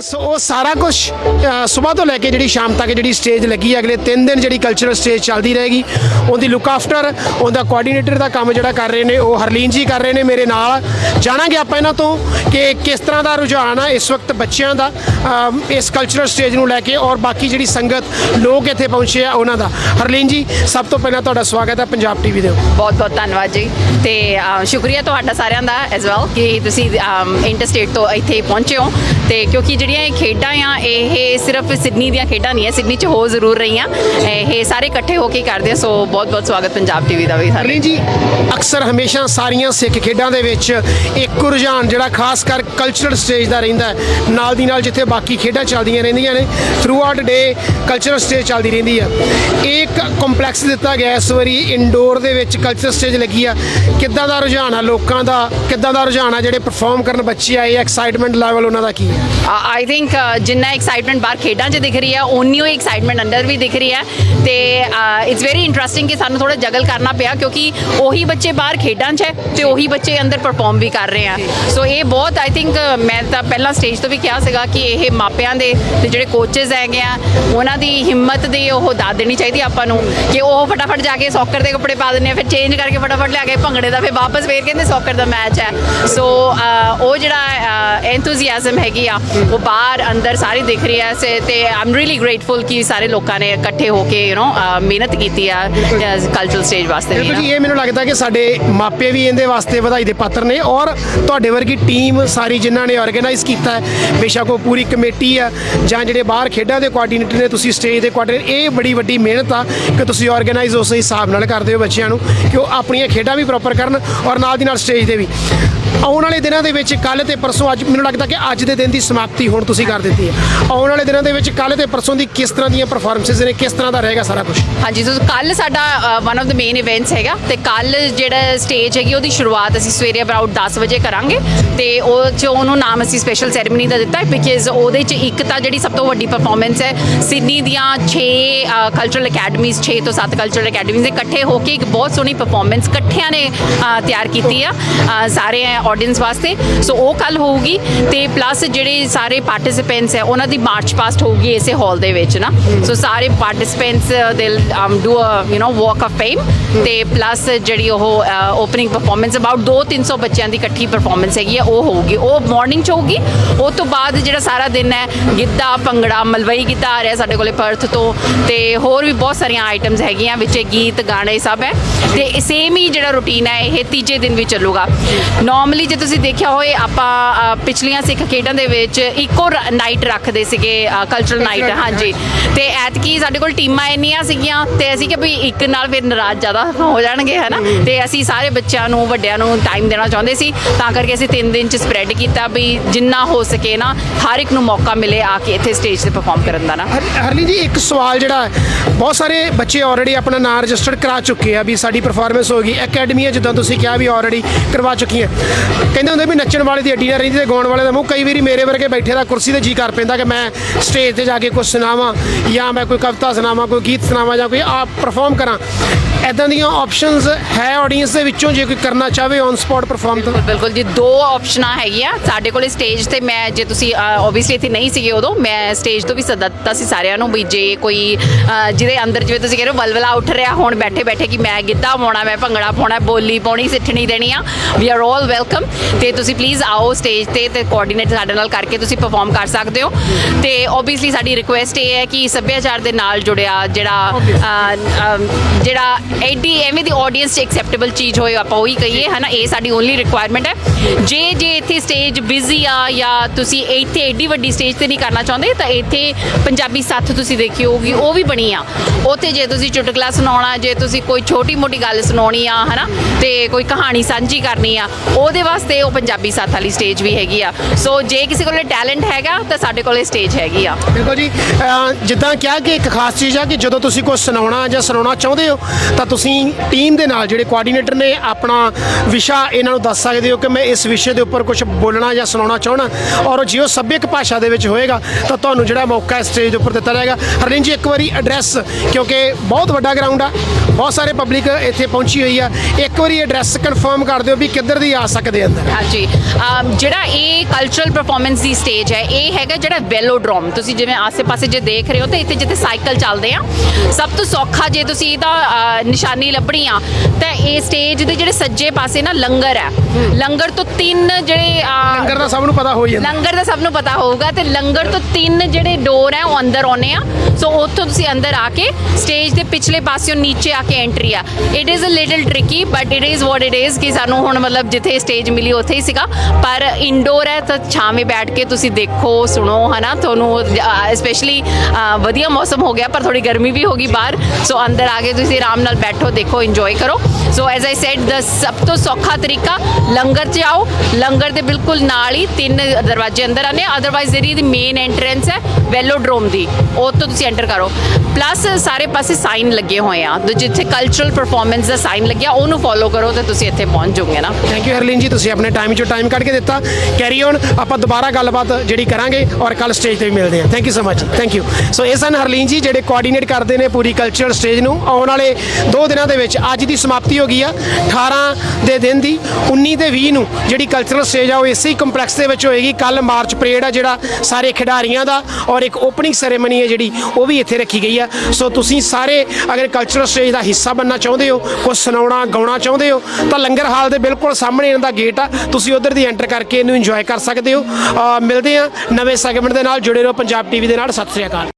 ਸੋ ਉਹ ਸਾਰਾ ਕੁਝ ਸਵੇਰ ਤੋਂ ਲੈ ਕੇ ਜਿਹੜੀ ਸ਼ਾਮ ਤੱਕ ਜਿਹੜੀ ਸਟੇਜ ਲੱਗੀ ਹੈ, ਅਗਲੇ 3 ਦਿਨ ਜਿਹੜੀ ਕਲਚਰਲ ਸਟੇਜ ਚੱਲਦੀ ਰਹੇਗੀ, ਉਹਦੀ ਲੁੱਕ ਆਫਟਰ ਉਹਦਾ ਕੋਆਰਡੀਨੇਟਰ ਦਾ ਕੰਮ ਜਿਹੜਾ ਕਰ ਰਹੇ ਨੇ, ਉਹ ਹਰਲੀਨ ਜੀ ਕਰ ਰਹੇ ਨੇ ਮੇਰੇ ਨਾਲ। ਜਾਣਾਂਗੇ ਆਪਾਂ ਇਹਨਾਂ ਤੋਂ ਕਿ ਕਿਸ ਤਰ੍ਹਾਂ ਦਾ ਰੁਝਾਨ ਆ ਇਸ ਵਕਤ ਬੱਚਿਆਂ ਦਾ ਇਸ ਕਲਚਰਲ ਸਟੇਜ ਨੂੰ ਲੈ ਕੇ ਔਰ ਬਾਕੀ ਜਿਹੜੀ ਸੰਗਤ, ਲੋਕ ਇੱਥੇ ਪਹੁੰਚੇ ਆ ਉਹਨਾਂ ਦਾ। ਹਰਲੀਨ ਜੀ, ਸਭ ਤੋਂ ਪਹਿਲਾਂ ਤੁਹਾਡਾ ਸਵਾਗਤ ਹੈ ਪੰਜਾਬ ਟੀਵੀ ਦੇ ਬਹੁਤ ਬਹੁਤ ਧੰਨਵਾਦ ਜੀ। ਤੇ ਸ਼ੁਕਰੀਆ ਤੁਹਾਡਾ ਸਾਰਿਆਂ ਦਾ ਐਸ ਵੈਲ ਕਿ ਤੁਸੀਂ ਇੰਟਰਸਟੇਟ ਤੋਂ ਇੱਥੇ ਪਹੁੰਚੇ ਹੋ। ਤੇ ਕਿਉਂਕਿ ਜਿਹੜੀਆਂ ਇਹ ਖੇਡਾਂ ਆ ਇਹ ਸਿਰਫ ਸਿਡਨੀ ਦੀਆਂ ਖੇਡਾਂ ਨਹੀਂ ਹੈ ਸਿਡਨੀ 'ਚ ਹੋ ਜ਼ਰੂਰ ਰਹੀਆਂ। ਇਹ ਸਾਰੇ ਇਕੱਠੇ ਹੋ ਕੇ ਕਰਦੇ ਆ ਸੋ ਬਹੁਤ ਬਹੁਤ ਸਵਾਗਤ ਪੰਜਾਬ ਟੀਵੀ ਦਾ ਵੀ ਸਾਰੇ ਜੀ ਅਕਸਰ ਹਮੇਸ਼ਾ ਸਾਰੀਆਂ ਸਿੱਖ ਖੇਡਾਂ ਦੇ ਵਿੱਚ ਇੱਕ ਰੁਝਾਨ ਜਿਹੜਾ ਖਾਸ ਕਰ ਕਲਚਰਲ ਸਟੇਜ ਦਾ ਰਹਿੰਦਾ ਨਾਲ ਦੀ ਨਾਲ ਜਿੱਥੇ ਬਾਕੀ ਖੇਡਾਂ ਚੱਲਦੀਆਂ ਰਹਿੰਦੀਆਂ ਨੇ throughout day cultural stage ਚੱਲਦੀ ਰਹਿੰਦੀ ਹੈ। ਇੱਕ ਕੰਪਲੈਕਸ ਦਿੱਤਾ ਗਿਆ ਇਸ ਵਾਰੀ ਇਨਡੋਰ ਦੇ ਵਿੱਚ ਕਲਚਰਲ ਸਟੇਜ ਲੱਗੀ ਆ। ਕਿੱਦਾਂ ਦਾ ਰੁਝਾਨ ਆ ਲੋਕਾਂ ਦਾ ਕਿੱਦਾਂ ਦਾ ਰੁਝਾਨ ਆ ਜਿਹੜੇ ਪਰਫਾਰਮ ਕਰਨ ਬੱਚੇ ਆਏ ਐਕਸਾਈਟਮੈਂਟ ਲੈਵਲ ਉਹਨਾਂ ਦਾ ਕੀ ਹੈ? ਆਈ ਥਿੰਕ ਜਿੰਨਾ ਐਕਸਾਈਟਮੈਂਟ ਬਾਹਰ ਖੇਡਾਂ 'ਚ ਦਿਖ ਰਹੀ ਹੈ ਓਨੀ ਹੀ ਐਕਸਾਈਟਮੈਂਟ ਅੰਦਰ ਵੀ ਦਿਖ ਰਹੀ ਹੈ ਤੇ ਇਟਸ ਵੈਰੀ ਇੰਟਰਸਟਿੰਗ ਕਿ ਸਾਨੂੰ ਥੋੜਾ ਜਗਲ ਕਰਨਾ ਪਿਆ ਕਿਉਂਕਿ ਉਹੀ ਬੱਚੇ ਬਾਹਰ ਖੇਡਾਂ 'ਚ ਹੈ ਤੇ ਉਹੀ ਬੱਚੇ ਅੰਦਰ ਪਰਫਾਰਮ ਵੀ ਕਰ ਰਹੇ ਆ ਸੋ ਇਹ ਬਹੁਤ ਆਈ ਥਿੰਕ ਮੈਂ ਤਾਂ ਪਹਿਲਾਂ ਸਟੇਜ ਤੋਂ ਵੀ ਕਿਹਾ ਸੀਗਾ ਕਿ ਇਹ ਮਾਪਿਆਂ ਦੇ ਤੇ ਜਿਹੜੇ ਕੋਚਸ ਹੈਗੇ ਆ ਉਹਨਾਂ ਦੀ ਹਿੰਮਤ ਦੀ ਉਹ ਦਾਦ ਦੇਣੀ ਚਾਹੀਦੀ ਆਪਾਂ ਨੂੰ ਕਿ ਉਹ ਫਟਾਫਟ ਜਾ ਕੇ ਸੌਕਰ ਦੇ ਕੱਪੜੇ ਪਾ ਦਿੰਦੇ ਆ ਫਿਰ ਚੇਂਜ ਕਰਕੇ ਫਟਾਫਟ ਲਿਆ ਕੇ ਭੰਗੜੇ ਦਾ ਫਿਰ ਵਾਪਸ ਫੇਰ ਕਹਿੰਦੇ ਸੌਕਰ ਦਾ ਮੈਚ ਹੈ। ਸੋ ਉਹ ਜਿਹੜਾ ਐਂਥੂਸੀਆਜ਼ਮ ਹੈਗੀ ਆ ਉਹ ਬਾਹਰ ਅੰਦਰ ਸਾਰੀ ਦਿਖ ਰਹੀ ਹੈ ਸੇ ਤੇ ਆਮ ਰੀਲੀ ਗ੍ਰੇਟਫੁਲ ਕਿ ਸਾਰੇ ਲੋਕਾਂ ਨੇ ਇਕੱਠੇ ਹੋ ਕੇ ਯੂ نو ਮਿਹਨਤ ਕੀਤੀ ਆ ਕਲਚਰਲ ਸਟੇਜ ਵਾਸਤੇ ਵੀ ਬਿਲਕੁਲ ਜੀ ਨਾ ਇਹ ਮੈਨੂੰ ਲੱਗਦਾ ਕਿ ਸਾਡੇ ਮਾਪੇ ਵੀ ਇਹਦੇ ਵਾਸਤੇ ਵਧਾਈ ਦੇ ਪਾਤਰ ਨੇ ਔਰ ਤੁਹਾਡੇ ਵਰਗੀ ਟੀਮ ਸਾਰੀ ਜਿਨ੍ਹਾਂ ਨੇ ਆਰਗੇਨਾਈਜ਼ ਕੀਤਾ ਹੈ ਬੇਸ਼ੱਕ ਉਹ ਪੂਰੀ ਕਮੇਟੀ ਆ ਜਾਂ ਜਿਹੜੇ ਬਾਹਰ ਖੇਡਾਂ ਦੇ ਕੋਆਰਡੀਨੇਟਰ ਨੇ ਤੁਸੀਂ ਸਟੇਜ ਦੇ ਕੋਆਰਡੀਨੇਟਰ ਇਹ ਬੜੀ ਵੱਡੀ ਮਿਹਨਤ ਆ ਕਿ ਤੁਸੀਂ ਆਰਗੇਨਾਈਜ਼ ਉਸ ਹਿਸਾਬ ਨਾਲ ਕਰਦੇ ਹੋ ਬੱਚਿਆਂ ਨੂੰ ਕਿ ਉਹ ਆਪਣੀਆਂ ਖੇਡਾਂ ਵੀ ਪ੍ਰੋਪਰ ਕਰਨ ਔਰ ਨਾਲ ਦੀ ਨਾਲ ਸਟੇਜ ਦੇ ਵੀ। ਆਉਣ ਵਾਲੇ ਦਿਨਾਂ ਦੇ ਵਿੱਚ ਕੱਲ ਤੇ ਪਰਸੋਂ ਅੱਜ ਮੈਨੂੰ ਲੱਗਦਾ ਕਿ ਅੱਜ ਦੇ ਦਿਨ ਦੀ ਸਮਾਪਤੀ ਹੁਣ ਤੁਸੀਂ ਕਰ ਦਿੱਤੀ ਹੈ। ਆਉਣ ਵਾਲੇ ਦਿਨਾਂ ਦੇ ਵਿੱਚ ਕੱਲ ਤੇ ਪਰਸੋਂ ਦੀ ਕਿਸ ਤਰ੍ਹਾਂ ਦੀਆਂ ਪਰਫਾਰਮੈਂਸਿਸ ਨੇ, ਕਿਸ ਤਰ੍ਹਾਂ ਦਾ ਰਹੇਗਾ ਸਾਰਾ ਕੁਝ ਹਾਂਜੀ ਸੋ ਕੱਲ ਸਾਡਾ one of the main events ਹੈਗਾ ਤੇ ਕੱਲ ਜਿਹੜਾ ਸਟੇਜ ਹੈਗੀ ਉਹਦੀ ਸ਼ੁਰੂਆਤ ਅਸੀਂ ਸਵੇਰੇ ਅਬਾਊਟ 10 ਵਜੇ ਕਰਾਂਗੇ ਤੇ ਉਹ ਚ ਉਹਨੂੰ ਨਾਮ ਅਸੀਂ ਸਪੈਸ਼ਲ ਸੈਰੇਮਨੀ ਦਾ ਦਿੱਤਾ ਹੈ ਬਿਕਾਜ਼ ਉਹਦੇ ਚ ਇੱਕ ਤਾਂ ਜਿਹੜੀ ਸਭ ਤੋਂ ਵੱਡੀ ਪਰਫਾਰਮੈਂਸ ਹੈ ਸਿਡਨੀ ਦੀਆਂ 6 ਕਲਚਰਲ ਅਕੈਡਮੀਜ਼ 6 ਤੋਂ 7 ਕਲਚਰਲ ਅਕੈਡਮੀਜ਼ ਦੇ ਇਕੱਠੇ ਹੋ ਕੇ ਇੱਕ ਬਹੁਤ ਸੋਹਣੀ ਪਰਫਾਰਮੈਂਸ ਇਕੱਠਿਆਂ ਨੇ ਤਿਆਰ ਕੀਤੀ ਆ। ਸਾਰੇ ਆਡੀਅנס ਵਾਸਤੇ। ਸੋ ਉਹ ਕੱਲ ਹੋਊਗੀ ਤੇ ਪਲੱਸ ਜਿਹੜੇ ਸਾਰੇ ਪਾਰਟਿਸਿਪੈਂਟਸ ਹੈ, ਉਹਨਾਂ ਦੀ ਮਾਰਚ ਪਾਸਟ ਹੋਊਗੀ ਇਸੇ ਹਾਲ ਦੇ ਵਿੱਚ ਨਾ। ਸੋ ਸਾਰੇ ਪਾਰਟਿਸਿਪੈਂਟਸ ਦੇ do a you know walk of fame ਤੇ ਪਲੱਸ ਜਿਹੜੀ ਉਹ ਓਪਨਿੰਗ ਪਰਫਾਰਮੈਂਸ ਅਬਾਊਟ 2-300 ਬੱਚਿਆਂ ਦੀ ਇਕੱਠੀ ਪਰਫਾਰਮੈਂਸ ਹੈਗੀ ਹੈ, ਉਹ ਹੋਊਗੀ। ਉਹ ਮਾਰਨਿੰਗ ਚ ਹੋਊਗੀ। ਉਹ ਤੋਂ ਬਾਅਦ ਜਿਹੜਾ ਸਾਰਾ ਦਿਨ ਹੈ, ਗਿੱਧਾ, ਭੰਗੜਾ, ਮਲਵਈ ਗਿੱਧਾ ਆ ਰਿਹਾ ਸਾਡੇ ਕੋਲੇ ਪਰਥ ਤੋਂ ਤੇ ਹੋਰ ਵੀ ਬਹੁਤ ਸਾਰੀਆਂ ਆਈਟਮਸ ਹੈਗੀਆਂ, ਵਿੱਚ ਗੀਤ, ਗਾਣੇ ਸਭ ਹੈ। ਤੇ ਸੇਮ ਹੀ ਜਿਹੜਾ ਰੁਟੀਨ ਹੈ, ਇਹ ਤੀਜੇ ਦਿਨ ਵੀ ਚੱਲੂਗਾ। ਨਾਰਮਲ ਜੇ ਤੁਸੀਂ ਦੇਖਿਆ ਹੋਏ ਆਪਾਂ ਅ, ਪਿਛਲੀਆਂ ਸਿੱਖ ਖੇਡਾਂ ਦੇ ਵਿੱਚ ਇੱਕੋ ਨਾਈਟ ਰੱਖਦੇ ਸੀਗੇ ਕਲਚਰਲ ਨਾਈਟ ਹਾਂਜੀ। ਤੇ ਐਤਕੀ ਸਾਡੇ ਕੋਲ ਟੀਮਾਂ ਇੰਨੀਆਂ ਸੀਗੀਆਂ ਤੇ ਅਸੀਂ ਕਿ ਵੀ ਇੱਕ ਨਾਲ ਫਿਰ ਨਾਰਾਜ਼ ਜ਼ਿਆਦਾ ਹੋ ਜਾਣਗੇ ਹਨਾ? ਤੇ ਅਸੀਂ ਸਾਰੇ ਬੱਚਿਆਂ ਨੂੰ ਵੱਡਿਆਂ ਨੂੰ ਟਾਈਮ ਦੇਣਾ ਚਾਹੁੰਦੇ ਸੀ। ਤਾਂ ਕਰਕੇ ਅਸੀਂ ਤਿੰਨ ਦਿਨ ਚ ਸਪਰੈਡ ਕੀਤਾ ਵੀ ਜਿੰਨਾ ਹੋ ਸਕੇ ਨਾ ਹਰ ਇੱਕ ਨੂੰ ਮੌਕਾ ਮਿਲੇ ਆ ਕੇ ਇੱਥੇ ਸਟੇਜ ਤੇ ਪਰਫਾਰਮ ਕਰਨ ਦਾ ਨਾ। ਹਰ- ਹਰਲੀ ਜੀ ਇੱਕ ਸਵਾਲ ਜਿਹੜਾ ਹੈ ਬਹੁਤ ਸਾਰੇ ਬੱਚੇ ਆਲਰੇਡੀ ਆਪਣਾ ਨਾਮ ਰਜਿਸਟਰਡ ਕਰਾ ਚੁੱਕੇ ਆ ਵੀ ਸਾਡੀ ਪਰਫਾਰਮੈਂਸ ਹੋ ਗਈ। ਅਕੈਡਮੀਆਂ ਜਿੱਦਾਂ ਤੁਸੀਂ ਕਿਹਾ ਵੀ ਆਲਰੇਡੀ ਕਰਵਾ ਚੁੱਕੀਆਂ ਕਹਿੰਦੇ ਹੁੰਦੇ ਵੀ ਨੱਚਣ ਵਾਲੇ ਦੀ ਅੱਡੀ ਨਾ ਰਹਿੰਦੀ ਤੇ ਗਾਉਣ ਵਾਲੇ ਦਾ ਮੂੰਹ। ਕਈ ਵਾਰੀ ਮੇਰੇ ਵਰਗੇ ਬੈਠੇ ਦਾ ਕੁਰਸੀ ਤੇ ਜੀ ਕਰ ਪੈਂਦਾ ਕਿ ਮੈਂ ਸਟੇਜ ਤੇ ਜਾ ਕੇ ਕੁਝ ਸੁਣਾਵਾਂ ਜਾਂ ਮੈਂ ਕੋਈ ਕਵਿਤਾ ਸੁਣਾਵਾਂ, ਕੋਈ ਗੀਤ ਸੁਣਾਵਾਂ ਜਾਂ ਕੋਈ ਆਪ ਪਰਫਾਰਮ ਕਰਾਂ। ਐਦਾਂ ਦੀਆਂ ਆਪਸ਼ਨਸ ਹੈ ਆਡੀਅנס ਦੇ ਵਿੱਚੋਂ ਜੇ ਕੋਈ ਕਰਨਾ ਚਾਹਵੇ ਔਨ ਸਪੌਟ ਪਰਫਾਰਮ ਤਾਂ। ਬਿਲਕੁਲ ਜੀ, ਦੋ ਆਪਸ਼ਨਾਂ ਹੈਗੀਆਂ। ਸਾਡੇ ਕੋਲ ਸਟੇਜ ਤੇ ਮੈਂ, ਜੇ ਤੁਸੀਂ ਆਬਵੀਅਸਲੀ ਇੱਥੇ ਨਹੀਂ ਸੀਗੇ ਉਦੋਂ, ਮੈਂ ਸਟੇਜ ਤੋਂ ਵੀ ਸੱਦਾ ਦਿੱਤਾ ਸੀ ਸਾਰਿਆਂ ਨੂੰ ਵੀ ਜੇ ਕੋਈ ਜਿਹਦੇ ਅੰਦਰ ਜਿਵੇਂ ਤੁਸੀਂ ਕਹਿ ਰਹੇ ਹੋ ਬਲਬਲਾ ਉੱਠ ਰਿਹਾ, ਹੁਣ ਬੈਠੇ ਬੈਠੇ ਕਿ ਮੈਂ ਗਿੱਧਾ ਪਾਉਣਾ, ਮੈਂ ਭੰਗੜਾ ਪਾਉਣਾ, ਬੋਲੀ ਪਾਉਣੀ, ਸਿੱਠਣੀ ਦੇਣੀ ਆ। ਵੀ ਆਰ ਆਲ ਵੈਲਕਮ ਤੇ ਤੁਸੀਂ ਪਲੀਜ਼ ਆਓ ਸਟੇਜ ਤੇ ਤੇ ਕੋਆਰਡੀਨੇਟ ਸਾਡੇ ਨਾਲ ਕਰਕੇ ਤੁਸੀਂ ਪਰਫਾਰਮ ਕਰ ਸਕਦੇ ਹੋ। ਤੇ ਆਬਵੀਅਸਲੀ ਸਾਡੀ ਰਿਕੁਐਸਟ ਇਹ ਹੈ ਕਿ ਸੱਭਿਆਚਾਰ ਦੇ ਨਾਲ ਜੁੜਿਆ ਜਿਹੜਾ ਜਿਹੜਾ ਐਡੀ ਐਵੇਂ ਦੀ ਆਡੀਅנס ਚ ਐਕਸੈਪਟੇਬਲ ਚੀਜ਼ ਹੋਏ ਆਪਾਂ ਉਹੀ ਕਹੀਏ ਹਨਾ? ਇਹ ਸਾਡੀ ਓਨਲੀ ਰਿਕੁਆਇਰਮੈਂਟ ਹੈ। ਜੇ ਜੇ ਇੱਥੇ ਸਟੇਜ ਬਿਜ਼ੀ ਆ ਜਾਂ ਤੁਸੀਂ ਇੱਥੇ ਐਡੀ ਵੱਡੀ ਸਟੇਜ ਤੇ ਨਹੀਂ ਕਰਨਾ ਚਾਹੁੰਦੇ ਤਾਂ ਇੱਥੇ ਪੰਜਾਬੀ ਸੱਥ ਤੁਸੀਂ ਦੇਖੀ ਹੋਊਗੀ ਉਹ ਵੀ ਬਣੀ ਆ। ਉੱਥੇ ਜੇ ਤੁਸੀਂ ਚੁਟਕਲਾ ਸੁਣਾਉਣਾ ਜੇ ਤੁਸੀਂ ਕੋਈ ਛੋਟੀ ਮੋਟੀ ਗੱਲ ਸੁਣਾਉਣੀ ਆ ਹਨਾ? ਤੇ ਕੋਈ ਕਹਾਣੀ ਸਾਂਝੀ ਕਰਨੀ ਆ ਉਹਦੇ ਵਾਸਤੇ ਉਹ ਪੰਜਾਬੀ ਸੱਥ ਵਾਲੀ ਸਟੇਜ ਵੀ ਹੈਗੀ ਆ। ਸੋ ਜੇ ਕਿਸੇ ਕੋਲੇ ਟੈਲੈਂਟ ਹੈਗਾ ਤਾਂ ਸਾਡੇ ਕੋਲੇ ਸਟੇਜ ਹੈਗੀ ਆ। ਬਿਲਕੁਲ ਜੀ। ਅਹ ਜਿੱਦਾਂ ਕਿਹਾ ਕਿ ਇੱਕ ਖਾਸ ਚੀਜ਼ ਆ ਕਿ ਜਦੋਂ ਤੁਸੀਂ ਕੁਝ ਸੁਣਾਉਣਾ ਜਾਂ ਸੁਣਾਉਣਾ ਚਾਹੁੰਦੇ ਹੋ ਤਾਂ ਤੁਸੀਂ ਟੀਮ ਦੇ ਨਾਲ ਜਿਹੜੇ ਕੋਆਰਡੀਨੇਟਰ ਨੇ ਆਪਣਾ ਵਿਸ਼ਾ ਇਹਨਾਂ ਨੂੰ ਦੱਸ ਸਕਦੇ ਹੋ ਕਿ ਮੈਂ ਇਸ ਵਿਸ਼ੇ ਦੇ ਉੱਪਰ ਕੁਝ ਬੋਲਣਾ ਜਾਂ ਸੁਣਾਉਣਾ ਚਾਹਣਾ ਔਰ ਜੇ ਉਹ ਸੱਭਿਅਕ ਭਾਸ਼ਾ ਦੇ ਵਿੱਚ ਹੋਏਗਾ ਤਾਂ ਤੁਹਾਨੂੰ ਜਿਹੜਾ ਮੌਕਾ ਸਟੇਜ ਦੇ ਉੱਪਰ ਦਿੱਤਾ ਜਾਏਗਾ। ਹਰਲੀਨ ਜੀ, ਇੱਕ ਵਾਰੀ ਐਡਰੈਸ ਕਿਉਂਕਿ ਬਹੁਤ ਵੱਡਾ ਗਰਾਊਂਡ ਆ, ਬਹੁਤ ਸਾਰੇ ਪਬਲਿਕ ਇੱਥੇ ਪਹੁੰਚੀ ਹੋਈ ਆ। ਇੱਕ ਵਾਰੀ ਐਡਰੈਸ ਕਨਫਰਮ ਕਰ ਦਿਓ ਵੀ ਕਿੱਧਰ ਦੀ ਆ ਸਕਦੇ ਅੰਦਰ। ਹਾਂਜੀ ਜਿਹੜਾ ਇਹ ਕਲਚਰਲ ਪਰਫਾਰਮੈਂਸ ਦੀ ਸਟੇਜ ਹੈ, ਇਹ ਹੈਗਾ ਜਿਹੜਾ ਵੈਲੋਡਰੋਮ ਤੁਸੀਂ ਜਿਵੇਂ ਆਸੇ-ਪਾਸੇ ਜੇ ਦੇਖ ਰਹੇ ਹੋ ਤਾਂ ਇੱਥੇ ਜਿੱਥੇ ਸਾਈਕਲ ਚੱਲਦੇ ਆ, ਸਭ ਤੋਂ ਸੌਖਾ ਜੇ ਤੁਸੀਂ ਇਹਦਾ ਨਿਸ਼ਾਨੀ ਲੱਭਣੀ ਆ ਤਾਂ ਇਹ ਸਟੇਜ ਦੇ ਜਿਹੜੇ ਸੱਜੇ ਪਾਸੇ ਨਾ ਲੰਗਰ ਹੈ। ਲੰਗਰ ਤੋਂ ਤਿੰਨ ਜਿਹੜੇ ਲੰਗਰ ਦਾ ਸਭ ਨੂੰ ਪਤਾ ਹੀ ਜਾਂਦਾ। ਲੰਗਰ ਦਾ ਸਭ ਨੂੰ ਪਤਾ ਹੋਊਗਾ ਤੇ ਲੰਗਰ ਤੋਂ ਤਿੰਨ ਜਿਹੜੇ ਡੋਰ ਹੈ ਉਹ ਅੰਦਰ ਆਉਨੇ ਆ। ਸੋ ਉੱਥੋਂ ਤੁਸੀਂ ਅੰਦਰ ਆ ਕੇ ਸਟੇਜ ਦੇ ਪਿਛਲੇ ਪਾਸਿਓਂ ਨੀਚੇ ਆ ਕੇ ਐਂਟਰੀ ਆ। It is a little tricky but it is what it is ਕਿ ਸਾਨੂੰ ਹੁਣ ਮਤਲਬ ਜਿੱਥੇ ਸਟੇਜ ਮਿਲੀ ਉੱਥੇ ਹੀ ਸੀਗਾ। ਪਰ ਇਨਡੋਰ ਹੈ ਤਾਂ ਛਾਵੇਂ ਬੈਠ ਕੇ ਤੁਸੀਂ ਦੇਖੋ ਸੁਣੋ ਹਨਾ? ਤੁਹਾਨੂੰ ਸਪੈਸ਼ਲੀ ਵਧੀਆ ਮੌਸਮ ਹੋ ਗਿਆ ਪਰ ਥੋੜੀ ਗਰਮੀ ਵੀ ਹੋਗੀ ਬਾਹਰ। ਸੋ ਅੰਦਰ ਆ ਕੇ ਤੁਸੀਂ ਆਰਾਮ ਨਾਲ ਬੈਠੋ, ਦੇਖੋ ਇੰਜੋਏ ਕਰੋ। ਸੋ ਐਜ਼ ਆਈ ਸੈਡ ਦਾ ਸਭ ਤੋਂ ਸੌਖਾ ਤਰੀਕਾ, ਲੰਗਰ 'ਚ ਆਓ। ਲੰਗਰ ਦੇ ਬਿਲਕੁਲ ਨਾਲ ਹੀ ਤਿੰਨ ਦਰਵਾਜ਼ੇ ਅੰਦਰ ਆਨੇ ਅਦਰਵਾਈਜ਼ ਜਿਹੜੀ ਦੀ ਮੇਨ ਐਂਟਰੈਂਸ ਹੈ ਵੈਲੋਡਰੋਮ ਦੀ। ਉਹ ਤੋਂ ਤੁਸੀਂ ਐਂਟਰ ਕਰੋ। ਪਲੱਸ ਸਾਰੇ ਪਾਸੇ ਸਾਈਨ ਲੱਗੇ ਹੋਏ ਆ। ਜਿੱਥੇ ਕਲਚਰਲ ਪਰਫਾਰਮੈਂਸ ਦਾ ਸਾਈਨ ਲੱਗਿਆ, ਉਹਨੂੰ ਫੋਲੋ ਕਰੋ ਤੇ ਤੁਸੀਂ ਇੱਥੇ ਪਹੁੰਚ ਜਾਓਗੇ ਨਾ। ਥੈਂਕ ਯੂ ਹਰਲੀਨ ਜੀ। ਤੁਸੀਂ ਆਪਣੇ ਟਾਈਮ ਚੋਂ ਟਾਈਮ ਕੱਢ ਕੇ ਦਿੱਤਾ। ਕੈਰੀ ਔਨ ਆਪਾਂ ਦੁਬਾਰਾ ਗੱਲਬਾਤ ਜਿਹੜੀ ਕਰਾਂਗੇ, ਔਰ ਕੱਲ ਸਟੇਜ ਤੇ ਵੀ ਮਿਲਦੇ ਹਾਂ। Thank you so much thank you so ਇਹ ਸਨ ਹਰਲੀਨ ਜੀ, ਜਿਹੜੇ ਕੋਆਰਡੀਨੇਟ ਕਰਦੇ ਨੇ ਪੂਰੀ ਕਲਚਰਲ ਸਟੇਜ ਨੂੰ। ਆਉਣ ਵਾਲੇ ਦੋ ਦਿਨਾਂ ਦੇ ਵਿੱਚ ਅੱਜ ਦੀ ਸਮਾਪਤੀ ਹੋ ਗਈ ਆ 18 ਦੇ ਦਿਨ ਦੀ 19 ਤੇ 20 ਨੂੰ ਜਿਹੜੀ ਕਲਚਰਲ ਸਟੇਜ ਆ, ਉਹ ਇਸੇ ਕੰਪਲੈਕਸ ਦੇ ਵਿੱਚ ਹੋਏਗੀ। ਕੱਲ ਮਾਰਚ ਪਰੇਡ ਆ ਜਿਹੜਾ ਸਾਰੇ ਖਿਡਾਰੀਆਂ ਦਾ ਔਰ ਇੱਕ ਓਪਨਿੰਗ ਸੈਰੇਮਨੀ ਹੈ ਜਿਹੜੀ, ਉਹ ਵੀ ਇੱਥੇ ਰੱਖੀ ਗਈ ਆ। ਸੋ ਤੁਸੀਂ ਸਾਰੇ ਅਗਰ ਕਲਚਰਲ ਸਟੇਜ ਦਾ ਹਿੱਸਾ ਬਣਨਾ ਚਾਹੁੰਦੇ ਹੋ ਕੁਝ ਸੁਣਾਉਣਾ, ਗਾਉਣਾ ਚਾਹੁੰਦੇ ਹੋ, ਤਾਂ ਲੰਗਰ ਹਾਲ ਦੇ ਬਿਲਕੁਲ ਸਾਹਮਣੇ ਇਹਨਾਂ ਦਾ ਗੇਟ ਆ। ਤੁਸੀਂ ਉਧਰ ਦੀ ਐਂਟਰ ਕਰਕੇ ਇਹਨੂੰ ਇੰਜੋਏ ਕਰ ਸਕਦੇ ਹੋ। ਮਿਲਦੇ ਆ ਨਵੇਂ ਸੈਗਮੈਂਟ ਦੇ ਨਾਲ, ਜੁੜੇ ਰਹੋ ਪੰਜਾਬ ਟੀਵੀ ਦੇ ਨਾਲ। ਸਤਿ ਸ੍ਰੀ ਅਕਾਲ।